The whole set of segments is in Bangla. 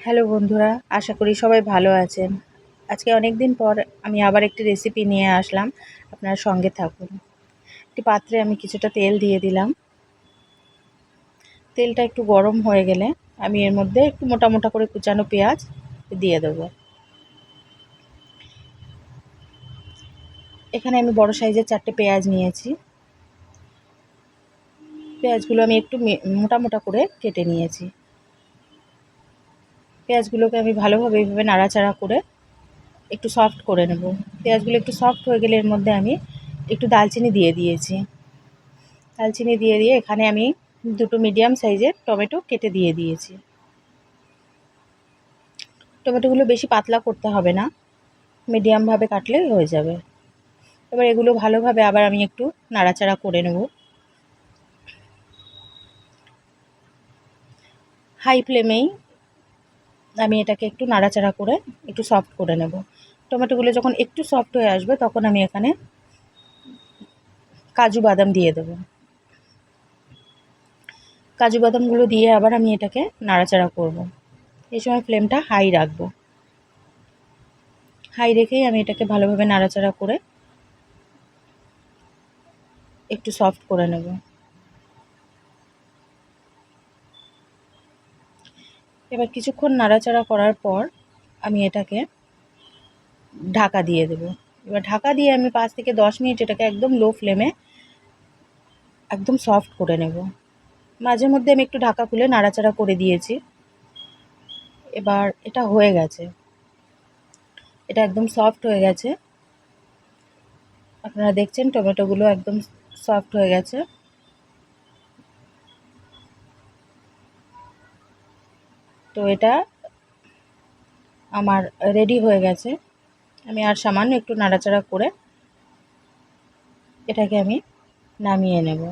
হ্যালো বন্ধুরা, আশা করি সবাই ভালো আছেন। আজকে অনেক দিন পর আমি আবার একটি রেসিপি নিয়ে আসলাম, আপনার সঙ্গে থাকুন। একটি পাত্রে আমি কিছুটা তেল দিয়ে দিলাম। তেলটা একটু গরম হয়ে গেলে আমি এর মধ্যে একটু মোটা মোটা করে কুচানো পেঁয়াজ দিয়ে দেবো। এখানে আমি বড় সাইজের চারটে পেঁয়াজ নিয়েছি। পেঁয়াজগুলো আমি একটু মোটা মোটা করে কেটে নিয়েছি। পেঁয়াজগুলোকে আমি ভালোভাবে এইভাবে নাড়াচাড়া করে একটু সফট করে নেব। পেঁয়াজগুলো একটু সফট হয়ে গেলে এর মধ্যে আমি একটু দালচিনি দিয়ে দিয়েছি। দালচিনি দিয়ে দিয়ে এখানে আমি দুটো মিডিয়াম সাইজের টমেটো কেটে দিয়ে দিয়েছি। টমেটোগুলো বেশি পাতলা করতে হবে না মিডিয়ামভাবে কাটলেই হয়ে যাবে। এবার এগুলো ভালোভাবে আবার আমি একটু নাড়াচাড়া করে নেব। হাই ফ্লেমেই আমি এটাকে একটু নাড়াচাড়া করে একটু সফট করে নেব। টমেটোগুলো যখন একটু সফট হয়ে আসবে, তখন আমি এখানে কাজু বাদাম দিয়ে দেবো। কাজু বাদামগুলো দিয়ে আবার আমি এটাকে নাড়াচাড়া করব। এই সময় ফ্লেমটা হাই রাখব। হাই রেখেই আমি এটাকে ভালোভাবে নাড়াচাড়া করে একটু সফট করে নেব। এবার কিছুক্ষণ নাড়াচাড়া করার পর আমি এটাকে ঢাকা দিয়ে দেবো। এবার ঢাকা দিয়ে আমি পাঁচ থেকে দশ মিনিট এটাকে একদম লো ফ্লেমে একদম সফট করে নেব। মাঝে মধ্যে আমি একটু ঢাকা খুলে নাড়াচাড়া করে দিয়েছি। এবার এটা হয়ে গেছে। এটা একদম সফট হয়ে গেছে। আপনারা দেখছেন টমেটোগুলো একদম সফট হয়ে গেছে। তো এটা আমার রেডি হয়ে গেছে। আমি আর সামান্য একটু নাড়াচাড়া করে এটাকে আমি নামিয়ে নেব।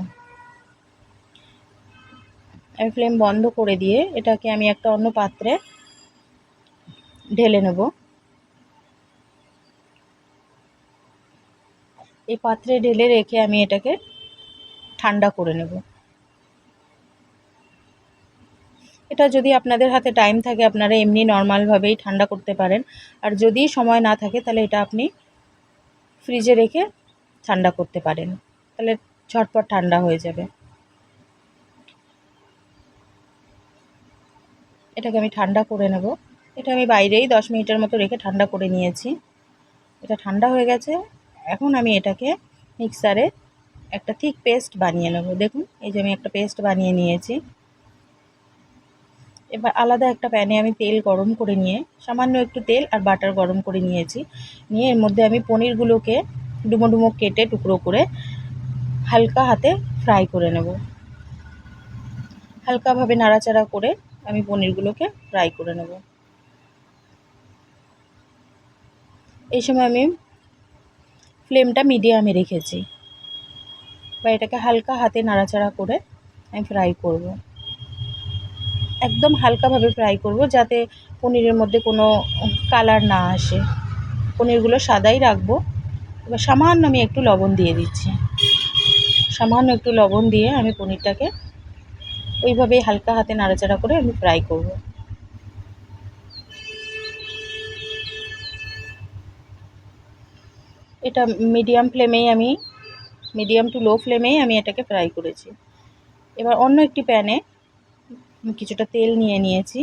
আমি ফ্লেম বন্ধ করে দিয়ে এটাকে আমি একটা অন্য পাত্রে ঢেলে নেব। এই পাত্রে ঢেলে রেখে আমি এটাকে ঠান্ডা করে নেব। এটা যদি আপনাদের হাতে টাইম থাকে, আপনারা এমনি নর্মালভাবেই ঠান্ডা করতে পারেন। আর যদি সময় না থাকে, তাহলে এটা আপনি ফ্রিজে রেখে ঠান্ডা করতে পারেন। তাহলে ঝটপট ঠান্ডা হয়ে যাবে। এটাকে আমি ঠান্ডা করে নেব। এটা আমি বাইরেই দশ মিনিটের মতো রেখে ঠান্ডা করে নিয়েছি। এটা ঠান্ডা হয়ে গেছে। এখন আমি এটাকে মিক্সারে একটা থিক পেস্ট বানিয়ে নেব। দেখুন, এই যে আমি একটা পেস্ট বানিয়ে নিয়েছি। এবার আলাদা একটা প্যানে আমি তেল গরম করে নিয়ে, সামান্য একটু তেল আর বাটার গরম করে নিয়েছি। নিয়ে এর মধ্যে আমি পনিরগুলোকে ডুমো ডুমো কেটে টুকরো করে হালকা হাতে ফ্রাই করে নেব। হালকাভাবে নাড়াচাড়া করে আমি পনিরগুলোকে ফ্রাই করে নেব। এই সময় আমি ফ্লেমটা মিডিয়ামে রেখেছি। বা এটাকে হালকা হাতে নাড়াচাড়া করে আমি ফ্রাই করব। একদম হালকাভাবে ফ্রাই করব যাতে পনিরের মধ্যে কোনো কালার না আসে। পনিরগুলো সাদাই রাখব। এবার সামান্য আমি একটু লবণ দিয়ে দিচ্ছি। সামান্য একটু লবণ দিয়ে আমি পনিরটাকে ওইভাবেই হালকা হাতে নাড়াচাড়া করে আমি ফ্রাই করব। এটা মিডিয়াম ফ্লেমেই আমি মিডিয়াম টু লো ফ্লেমেই আমি এটাকে ফ্রাই করেছি। এবার অন্য একটি প্যানে কিছুটা তেল নিয়ে নিয়েছি।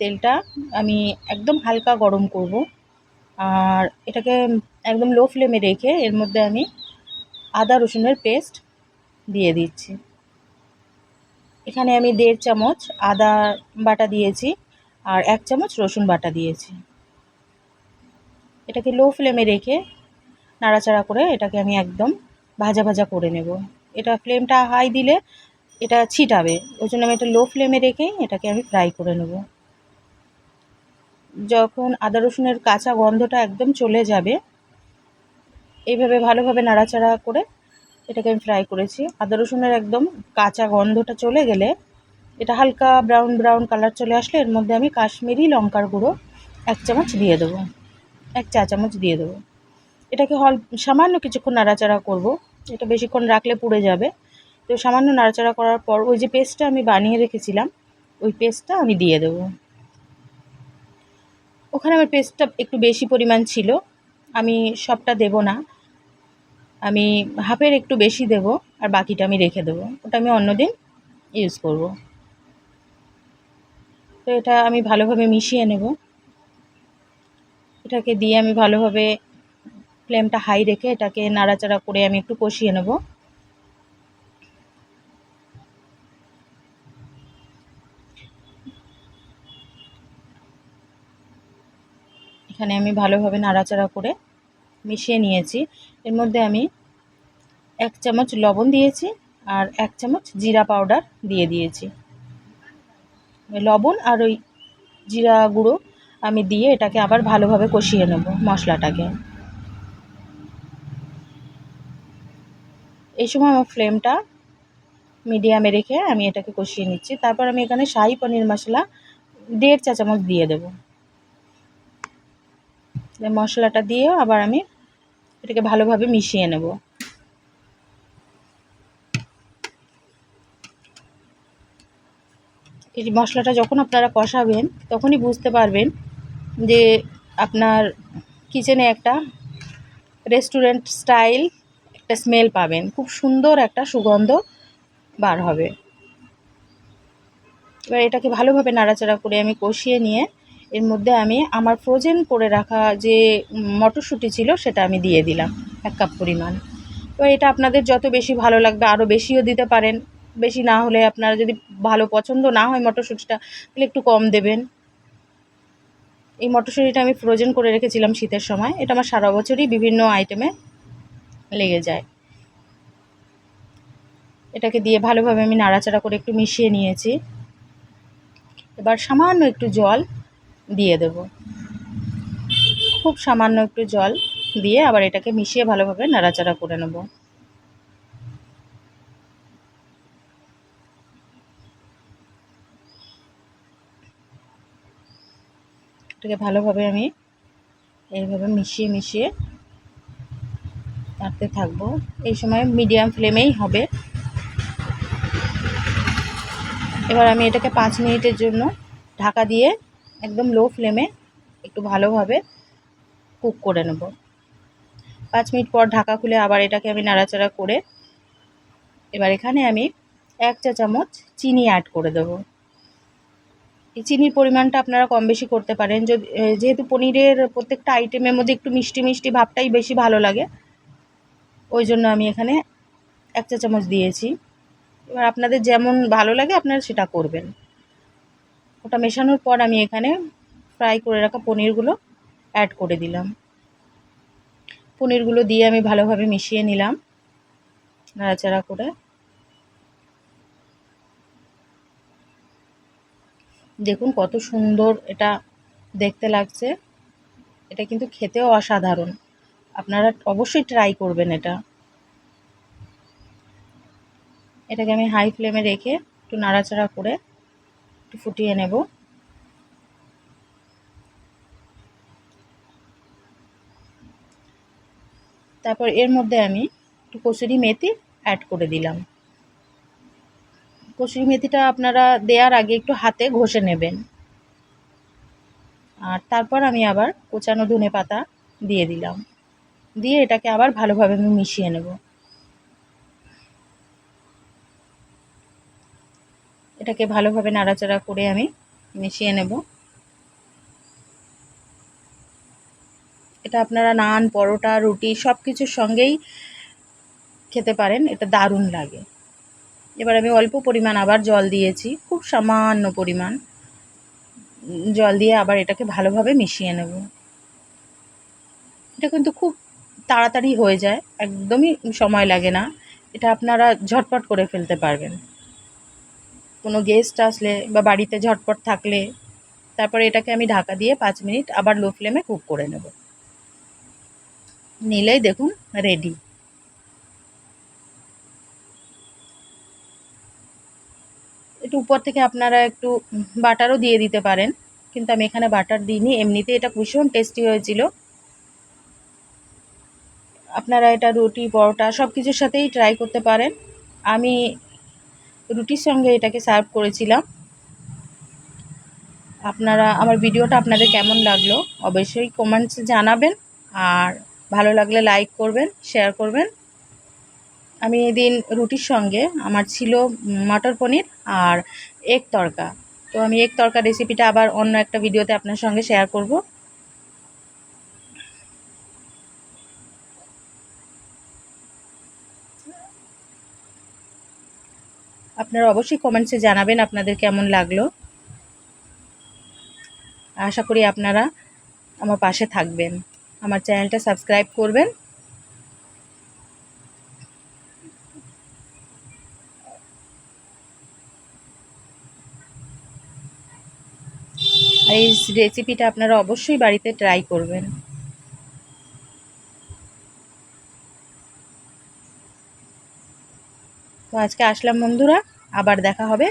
তেলটা আমি একদম হালকা গরম করব। আর এটাকে একদম লো ফ্লেমে রেখে এর মধ্যে আমি আদা রসুনের পেস্ট দিয়ে দিচ্ছি। এখানে আমি দেড় চামচ আদা বাটা দিয়েছি আর এক চামচ রসুন বাটা দিয়েছি। এটাকে লো ফ্লেমে রেখে নাড়াচাড়া করে এটাকে আমি একদম ভাজা ভাজা করে নেব। এটা ফ্লেমটা হাই দিলে এটা ছিটাবে। ওই জন্য আমি এটা লো ফ্লেমে রেখেই এটাকে আমি ফ্রাই করে নেব। যখন আদা রসুনের কাঁচা গন্ধটা একদম চলে যাবে, এইভাবে ভালোভাবে নাড়াচাড়া করে এটাকে আমি ফ্রাই করেছি। আদা রসুনের একদম কাঁচা গন্ধটা চলে গেলে এটা হালকা ব্রাউন ব্রাউন কালার চলে আসলে এর মধ্যে আমি কাশ্মীরি লঙ্কার গুঁড়ো এক চামচ দিয়ে দেবো। এক চা চামচ দিয়ে দেবো। এটাকে হল, সামান্য কিছুক্ষণ নাড়াচাড়া করব। এটা বেশিক্ষণ রাখলে পুড়ে যাবে। তো সামান্য নাড়াচাড়া করার পর ওই যে পেস্টটা আমি বানিয়ে রেখেছিলাম, ওই পেস্টটা আমি দিয়ে দেবো। ওখানে আমার পেস্টটা একটু বেশি পরিমাণ ছিল, আমি সবটা দেব না। আমি হাফের একটু বেশি দেব আর বাকিটা আমি রেখে দেবো। ওটা আমি অন্যদিন ইউজ করব। তো এটা আমি ভালোভাবে মিশিয়ে নেব। এটাকে দিয়ে আমি ভালোভাবে ফ্লেমটা হাই রেখে এটাকে নাড়াচাড়া করে আমি একটু কষিয়ে নেব। এখানে আমি ভালোভাবে নাড়াচাড়া করে মিশিয়ে নিয়েছি। এর মধ্যে আমি এক চামচ লবণ দিয়েছি আর এক চামচ জিরা পাউডার দিয়ে দিয়েছি। লবণ আর ওই জিরা গুঁড়ো আমি দিয়ে এটাকে আবার ভালোভাবে কষিয়ে নেব মশলাটাকে। এই সময় আমার ফ্লেমটা মিডিয়ামে রেখে আমি এটাকে কষিয়ে নিচ্ছি। তারপর আমি এখানে শাহি পনির মশলা দেড় চা চামচ দিয়ে দেবো। মশলাটা দিয়েও আবার আমি এটাকে ভালোভাবে মিশিয়ে নেব। এই মশলাটা যখন আপনারা কষাবেন, তখনই বুঝতে পারবেন যে আপনার কিচেনে একটা রেস্টুরেন্ট স্টাইল, একটা স্মেল পাবেন। খুব সুন্দর একটা সুগন্ধ বার হবে। এবার এটাকে ভালোভাবে নাড়াচাড়া করে আমি কষিয়ে নিয়ে এর মধ্যে আমি আমার ফ্রোজেন করে রাখা যে মটরশুঁটি ছিল সেটা আমি দিয়ে দিলাম, এক কাপ পরিমাণ। তো এটা আপনাদের যত বেশি ভালো লাগবে আরও বেশিও দিতে পারেন। বেশি না হলে আপনারা যদি ভালো পছন্দ না হয় মটরশুঁটিটা, তাহলে একটু কম দেবেন। এই মটরশুঁটিটা আমি ফ্রোজেন করে রেখেছিলাম শীতের সময়। এটা আমার সারা বছরই বিভিন্ন আইটেমে লেগে যায়। এটাকে দিয়ে ভালোভাবে আমি নাড়াচাড়া করে একটু মিশিয়ে নিয়েছি। এবার সামান্য একটু জল দিয়ে দেব। খুব সামান্য একটু জল দিয়ে আবার এটাকে মিশিয়ে ভালোভাবে নাড়াচাড়া করে নেব। এটাকে ভালোভাবে আমি এইভাবে মিশিয়ে মিশিয়ে নাড়তে থাকব। এই সময় মিডিয়াম ফ্লেমেই হবে। এবার আমি এটাকে পাঁচ মিনিটের জন্য ঢাকা দিয়ে একদম লো ফ্লেমে একটু ভালোভাবে কুক করে নেব। পাঁচ মিনিট পর ঢাকা খুলে আবার এটাকে আমি নাড়াচাড়া করে এবার এখানে আমি এক চা চামচ চিনি অ্যাড করে দেব। এই চিনির পরিমাণটা আপনারা কম বেশি করতে পারেন। যদি যেহেতু পনিরের প্রত্যেকটা আইটেমের মধ্যে একটু মিষ্টি মিষ্টি ভাবটাই বেশি ভালো লাগে, ওই জন্য আমি এখানে এক চা চামচ দিয়েছি। এবার আপনাদের যেমন ভালো লাগে আপনারা সেটা করবেন। ওটা মেশানোর পর আমি এখানে ফ্রাই করে রাখা পনিরগুলো অ্যাড করে দিলাম। পনিরগুলো দিয়ে আমি ভালোভাবে মিশিয়ে নিলাম, নাড়াচাড়া করে। দেখুন কত সুন্দর এটা দেখতে লাগছে। এটা কিন্তু খেতেও অসাধারণ। আপনারা অবশ্যই ট্রাই করবেন এটা। এটাকে আমি হাই ফ্লেমে রেখে একটু নাড়াচাড়া করে একটু ফুটিয়ে নেব। তারপর এর মধ্যে আমি একটু কসুরি মেথি অ্যাড করে দিলাম। কসুরি মেথিটা আপনারা দেওয়ার আগে একটু হাতে ঘষে নেবেন। আর তারপর আমি আবার কোচানো ধনে পাতা দিয়ে দিলাম। দিয়ে এটাকে আবার ভালোভাবে আমি মিশিয়ে নেব। এটাকে ভালোভাবে নাড়াচাড়া করে আমি মিশিয়ে নেব। এটা আপনারা নান, পরোটা, রুটি সব কিছুর সঙ্গেই খেতে পারেন, এটা দারুণ লাগে। এবার আমি অল্প পরিমাণ আবার জল দিয়েছি, খুব সামান্য পরিমাণ। জল দিয়ে আবার এটাকে ভালোভাবে মিশিয়ে নেব। এটা কিন্তু খুব তাড়াতাড়ি হয়ে যায়, একদমই সময় লাগে না। এটা আপনারা ঝটপট করে ফেলতে পারবেন। কোনো গেস্ট আসলে বা বাড়িতে ঝটপট থাকলে, তারপরে এটাকে আমি ঢাকা দিয়ে পাঁচ মিনিট আবার লো ফ্লেমে কুক করে নেব। নিলেই দেখুন রেডি একটু উপর থেকে আপনারা একটু বাটারও দিয়ে দিতে পারেন, কিন্তু আমি এখানে বাটার দিইনি, এমনিতে এটা ভীষণ টেস্টি হয়েছিল। আপনারা এটা রুটি, পরোটা সব কিছুর সাথেই ট্রাই করতে পারেন। আমি রুটির সঙ্গে এটাকে সার্ভ করেছিলাম। আপনারা, আমার ভিডিওটা আপনাদের কেমন লাগল অবশ্যই কমেন্টসে জানাবেন। আর ভালো লাগলে লাইক করবেন শেয়ার করবেন। আমি এদিন রুটির সঙ্গে আমার ছিল মটর পনির আর এগ তরকা। তো আমি এগ তরকা রেসিপিটা আবার অন্য একটা ভিডিওতে আপনার সঙ্গে শেয়ার করব। আপনারা অবশ্যই কমেন্টসে জানাবেন আপনাদের কেমন লাগল। আশা করি আপনারা আমার পাশে থাকবেন। আমার চ্যানেলটা সাবস্ক্রাইব করবেন। এই রেসিপিটা আপনারা অবশ্যই বাড়িতে ট্রাই করবেন। তো আজকে আসলাম বন্ধুরা আবার দেখা হবে।